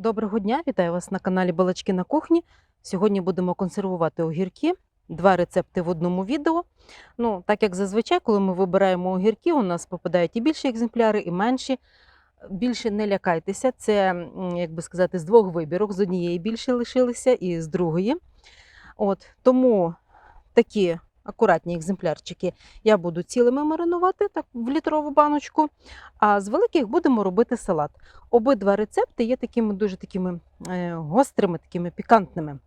Доброго дня, вітаю вас на каналі Балачки на кухні. Сьогодні будемо консервувати огірки. Два рецепти в одному відео. Ну, так як зазвичай, коли ми вибираємо огірки, у нас попадають і більші екземпляри, і менші. Більше не лякайтеся, це, як би сказати, з двох вибірок. З однієї більше лишилися, і з другої. От, тому такі акуратні екземплярчики я буду цілими маринувати так, в літрову баночку, а з великих будемо робити салат. Обидва рецепти є такими дуже такими е, гострими, такими пікантними.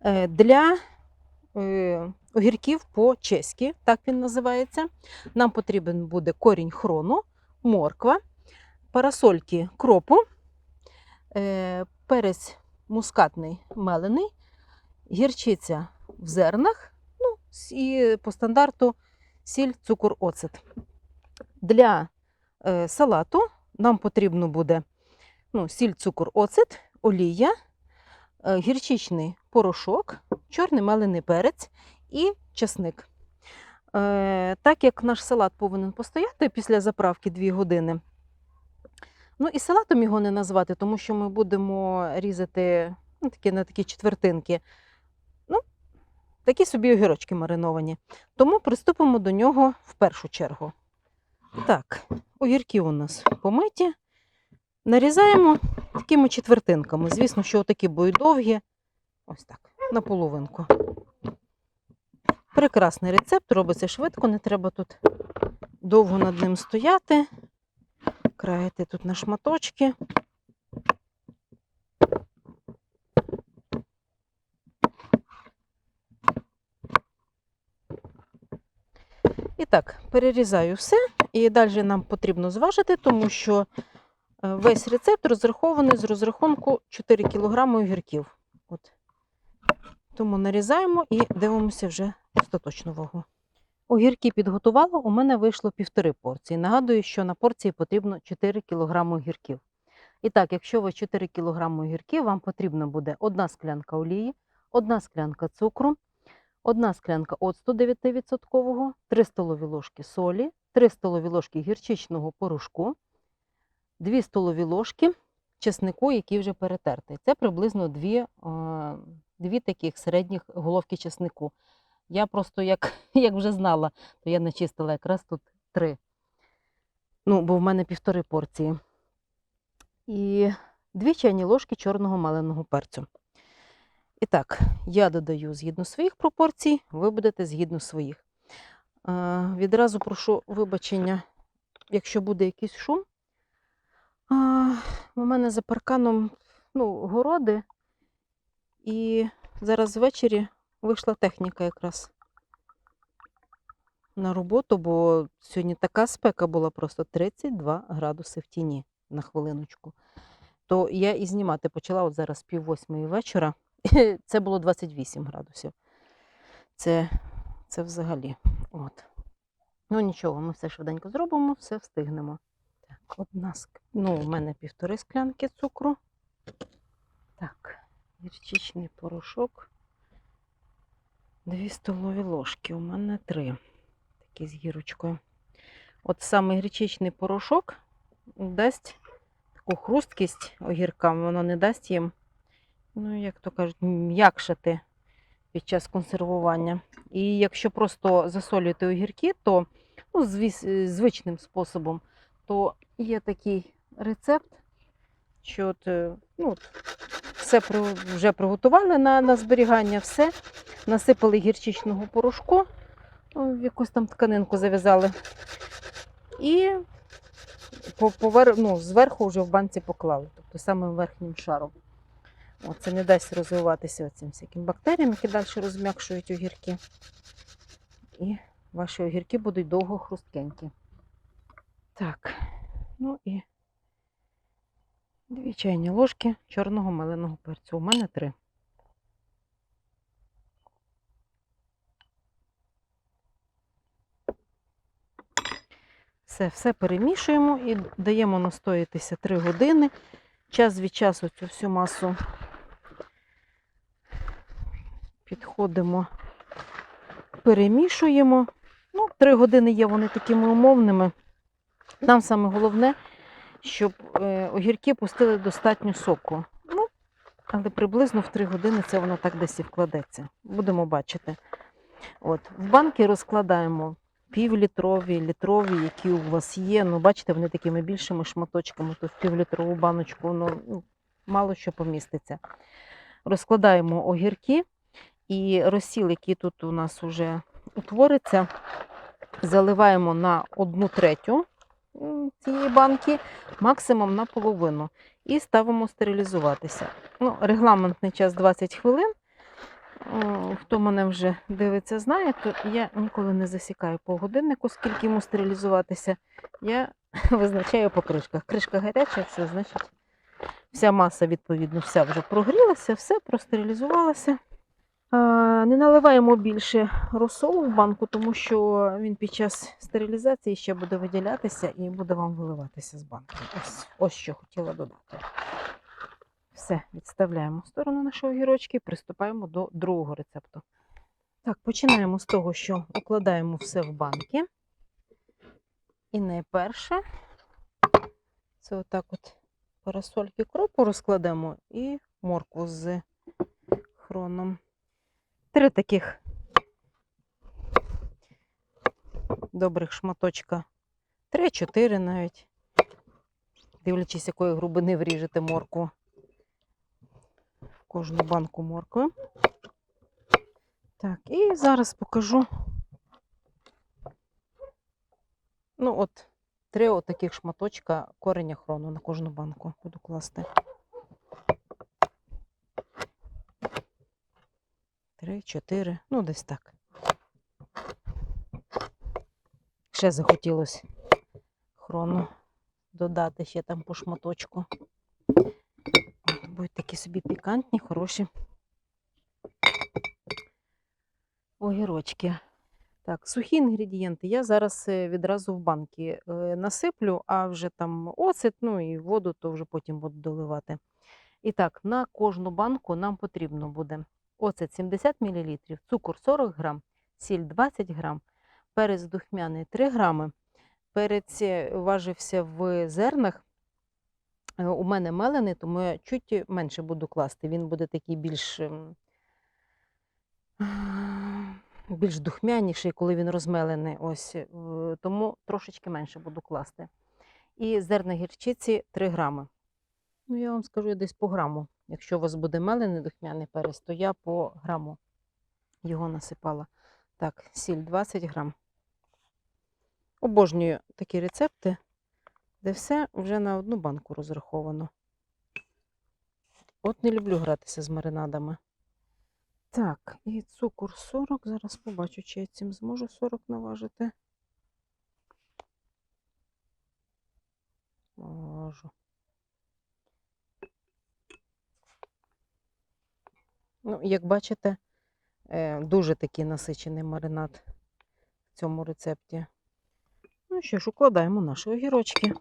Е, для е, огірків по-чеськи, так він називається. Нам потрібен буде корінь хрону, морква, парасольки кропу, перець мускатний мелений, гірчиця в зернах, і по стандарту сіль, цукор, оцет. Для е, салату нам потрібно буде ну, сіль, цукор, оцет, олія, е, гірчичний порошок, чорний мелений перець і часник. Е, так як наш салат повинен постояти після заправки 2 години. Ну і салатом його не назвати, тому що ми будемо різати ну, такі, на такі четвертинки. Такі собі огірочки мариновані. Тому приступимо до нього в першу чергу. Так, огірки у нас помиті. Нарізаємо такими четвертинками. Звісно, що отакі будуть довгі. Ось так, на половинку. Прекрасний рецепт, робиться швидко, не треба тут довго над ним стояти. Країти тут на шматочки. Так, перерізаю все. І далі нам потрібно зважити, тому що е, весь рецепт розрахований з розрахунку 4 кг огірків. От. Тому нарізаємо і дивимося вже остаточну вагу. Огірки підготувала, у мене вийшло півтори порції. Нагадую, що на порції потрібно 4 кг огірків. І так, якщо ви 4 кг огірків, вам потрібно буде одна склянка олії, одна склянка цукру, одна склянка оцту 9%, 3 столові ложки солі, 3 столові ложки гірчичного порошку, 2 столові ложки чеснику, який вже перетертий. Це приблизно 2, дві таких середніх головки чеснику. Я просто, як, як вже знала, то я начистила якраз тут три. Ну, бо в мене півтори порції. І дві чайні ложки чорного маленого перцю. І так, я додаю згідно своїх пропорцій, ви будете згідно своїх. Відразу прошу вибачення, якщо буде якийсь шум. У мене за парканом ну, городи, і зараз ввечері вийшла техніка якраз на роботу, бо сьогодні така спека була просто 32 градуси в тіні на хвилиночку. То я і знімати почала от зараз пів восьмої вечора. Це було 28 градусів. Це, це взагалі. От. Ну нічого, ми все швиденько зробимо, все встигнемо. Так, одна ск... Ну, у мене півтори склянки цукру. Так, гірчичний порошок. Дві столові ложки. У мене три. Такі з гірочкою. От саме гречичний порошок дасть таку хрусткість огіркам, воно не дасть їм, ну, як то кажуть, м'якшати під час консервування. І якщо просто засолюєте огірки, то ну, звіс- звичним способом, то є такий рецепт, що от, е, ну, от, все вже приготували на, на зберігання, все, насипали гірчичного порошку, в якусь там тканинку зав'язали. І по, повер... ну, зверху вже в банці поклали, тобто самим верхнім шаром. О, це не дасть розвиватися цим всяким бактеріям, які далі розм'якшують огірки. І ваші огірки будуть довго хрусткенькі. Так, ну і дві чайні ложки чорного меленого перцю. У мене три. Все, все перемішуємо і даємо настоятися 3 години. Час від часу цю всю масу підходимо, перемішуємо. Ну, 3 години є вони такими умовними. Нам саме головне, щоб е, огірки пустили достатньо соку. Ну, але приблизно в 3 години це воно так десь і вкладеться. Будемо бачити. От, в банки розкладаємо півлітрові, літрові, які у вас є. Ну, бачите, вони такими більшими шматочками, то в півлітрову баночку ну, мало що поміститься. Розкладаємо огірки і розсіл, який тут у нас вже утвориться, заливаємо на одну третю цієї банки, максимум на половину, і ставимо стерилізуватися. Ну, регламентний час 20 хвилин. Хто мене вже дивиться, знає, то я ніколи не засікаю по годиннику, скільки йому стерилізуватися. Я визначаю по кришках. Кришка гаряча, все, значить, вся маса, відповідно, вся вже прогрілася, все простерилізувалося. Не наливаємо більше розсолу в банку, тому що він під час стерилізації ще буде виділятися і буде вам виливатися з банки. Ось, ось що хотіла додати. Все, відставляємо в сторону наші огірочки, приступаємо до другого рецепту. Так, починаємо з того, що укладаємо все в банки. І найперше, це отак от парасольки кропу розкладемо і моркву з хроном. Три таких добрих шматочка. Три-чотири навіть. Дивлячись, якої грубини вріжете моркву в кожну банку моркви. Так, і зараз покажу. Ну, от, три отаких шматочка кореня хрону на кожну банку буду класти. Три, чотири, ну десь так. Ще захотілося хрону додати ще там по шматочку. Будуть такі собі пікантні, хороші огірочки. Так, сухі інгредієнти я зараз е, відразу в банки е, насиплю, а вже там оцет, ну і воду, то вже потім буду доливати. І так, на кожну банку нам потрібно буде оцет 70 мл, цукор 40 грам, сіль 20 грам, перець духмяний 3 грами. Перець е, важився в зернах. Е, У мене мелений, тому я чуть менше буду класти. Він буде такий більш, ем, більш духмяніший, коли він розмелений. Ось, е, тому трошечки менше буду класти. І зерна гірчиці 3 грами. Ну, я вам скажу десь по граму. Якщо у вас буде мелений духмяний перець, то я по граму його насипала. Так, сіль 20 грам. Обожнюю такі рецепти, де все вже на одну банку розраховано. От не люблю гратися з маринадами. Так, і цукор 40. Зараз побачу, чи я цим зможу 40 наважити. Можу. Ну, як бачите, е, дуже такий насичений маринад в цьому рецепті. Ну що ж, укладаємо наші огірочки.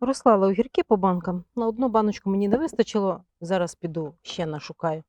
Розклала огірки по банкам. На одну баночку мені не вистачило. Зараз піду ще нашукаю.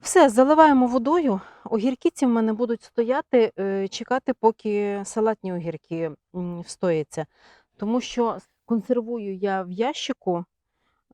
Все, заливаємо водою. Огірки ці в мене будуть стояти, е, чекати, поки салатні огірки встояться. Тому що консервую я в ящику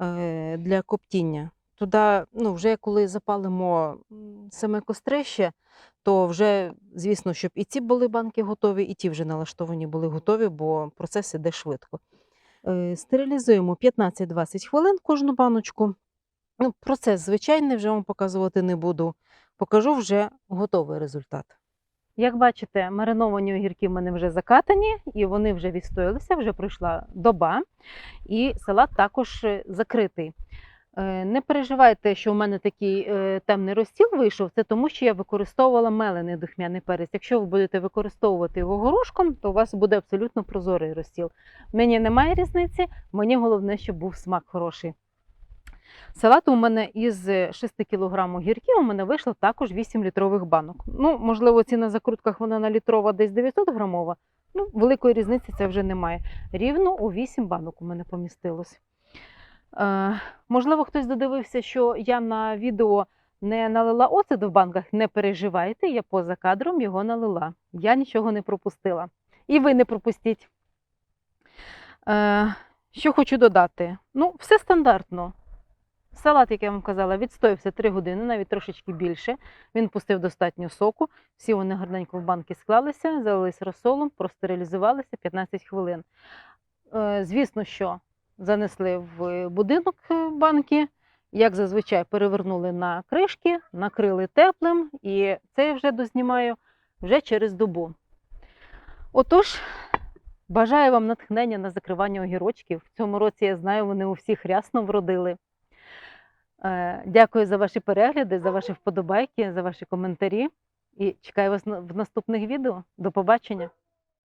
е, для коптіння. Туди, ну, вже коли запалимо саме кострище, то вже, звісно, щоб і ці були банки готові, і ті вже налаштовані були готові, бо процес іде швидко. Е, Стерилізуємо 15-20 хвилин кожну баночку. Ну, процес звичайний, вже вам показувати не буду. Покажу вже готовий результат. Як бачите, мариновані огірки в мене вже закатані, і вони вже відстоялися, вже пройшла доба, і салат також е, закритий. Е, Не переживайте, що в мене такий е, темний розстіл вийшов, це тому, що я використовувала мелений духмяний перець. Якщо ви будете використовувати його горошком, то у вас буде абсолютно прозорий розстіл. Мені немає різниці, мені головне, щоб був смак хороший. Салату у мене із 6 кг огірків у мене вийшло також 8 літрових банок. Ну, можливо, ці на закрутках вона на літрова десь 900 грамова. Ну, великої різниці це вже немає. Рівно у 8 банок у мене помістилось. Е, можливо, хтось додивився, що я на відео не налила оцет в банках, не переживайте, я поза кадром його налила. Я нічого не пропустила. І ви не пропустіть. Е, що хочу додати? Ну, все стандартно. Салат, як я вам казала, відстоявся 3 години, навіть трошечки більше. Він пустив достатньо соку. Всі вони гарненько в банки склалися, залились розсолом, простерилізувалися 15 хвилин. Е, звісно, що занесли в будинок е, банки, як зазвичай перевернули на кришки, накрили теплим, і це я вже дознімаю вже через добу. Отож, бажаю вам натхнення на закривання огірочків. В цьому році я знаю, вони у всіх рясно вродили. Е, Дякую за ваші перегляди, за ваші вподобайки, за ваші коментарі. І чекаю вас в наступних відео. До побачення!